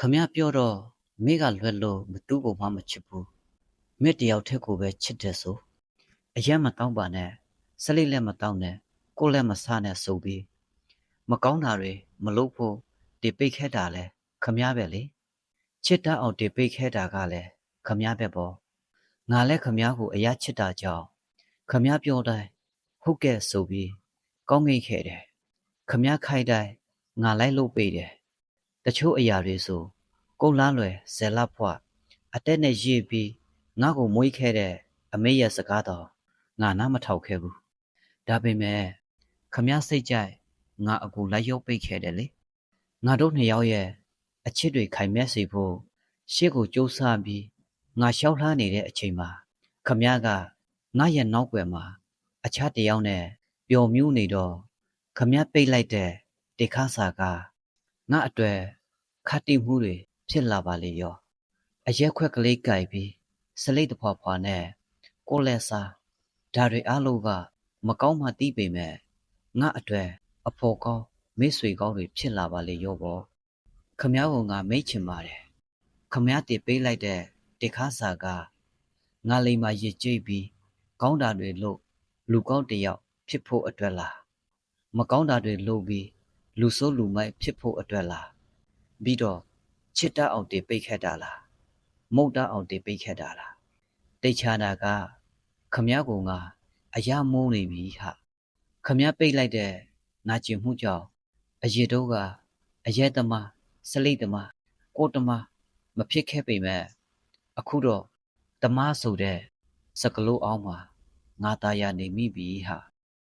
ခမရပြောတော့မိကလွယ်လို့မတူးကိုမှမချစ်ဘူးမိတယောက်ထက်ကိုပဲချစ်တယ်ဆိုအရက်မတောင်းပါနဲ့စလိလက်မတောင်းနဲ့ကိုလက်မဆနဲ့ဆိုပြီးမကောင်းတာတွေမလုပ်ဖို့တေပိတ်ခဲ့တာလဲခမရပဲလေချစ်တတ်အောင်တေပိတ်ခဲ့တာကလည်းခမရပဲပေါ့ငါလည်းခမရကိုအရာချစ်တာကြောင့်ခမရပြောတိုင်းဟုတ်ကဲ့ဆိုပြီးကောင်းငိတ်ခဲ့တယ်ခမရခိုက်တိုင်းငါလိုက်လို့ပေးတယ် တချို့အရာတွေဆိုကုတ်လားလွယ်ဇယ်လဖွားအတက်နဲ့ရေးပြီးငါ့ကိုမွေးခဲ့တဲ့အမေရဲ့စကားတော့ငါနားမထောက်ခဲ့ဘူးဒါပေမဲ့ခမရစိတ်ကြိုက်ငါအကူလိုက်ရုပ်ပိတ်ခဲ့တယ်လေငါတို့နှစ်ယောက်ရဲ့အချစ်တွေခိုင်မြဲစေဖို့ရှေ့ကိုစူးစမ်းပြီးငါရှောက်လှားနေတဲ့အချိန်မှာခမရကငါရဲ့နောက်ွယ်မှာအခြားတယောက်နဲ့ပျော်မြူးနေတော့ခမရပိတ်လိုက်တဲ့တေခါစာက ငါအတွေ့ခတ်တိမှုတွေဖြစ်လာပါလေရောအရက်ခွက်ကလေးကြိုက်ပြီးစလိတ်တဖွာဖွာနဲ့ကိုလက်စာဒါတွေအလုံးကမကောင်းမှသိပေမဲ့ငါအတွေ့အဖို့ကောင်းမိတ်ဆွေကောင်းတွေဖြစ်လာပါလေရောပေါ့ခမ ्या ကငါမိတ်ချင်ပါတယ်ခမ ्या တည်ပေးလိုက်တဲ့တေခါစာကငါလိမ်မာရစ်ကြိတ်ပြီးကောင်းတာတွေလို့လူကောင်းတယောက်ဖြစ်ဖို့အတွက်လားမကောင်းတာတွေလုပ်ပြီး လူဆိုးလူမိုက်ဖြစ်ဖို့အတွက်လားပြီးတော့ချစ်တအောင်တေပိတ်ခတ်တာလားမုတ်တအောင်တေပိတ်ခတ်တာလားတိတ်ချတာကခမရကုံကအယမုန်းနေပြီဟာခမရပိတ်လိုက်တဲ့နာကျင်မှုကြောင့်အရစ်တို့ကအရဲသမားစလိတ်သမားကိုတမားမဖြစ်ခဲ့ပေမဲ့အခုတော့တမားဆိုတဲ့စကလို့အောင်မှာငါသားရနေမိပြီဟာ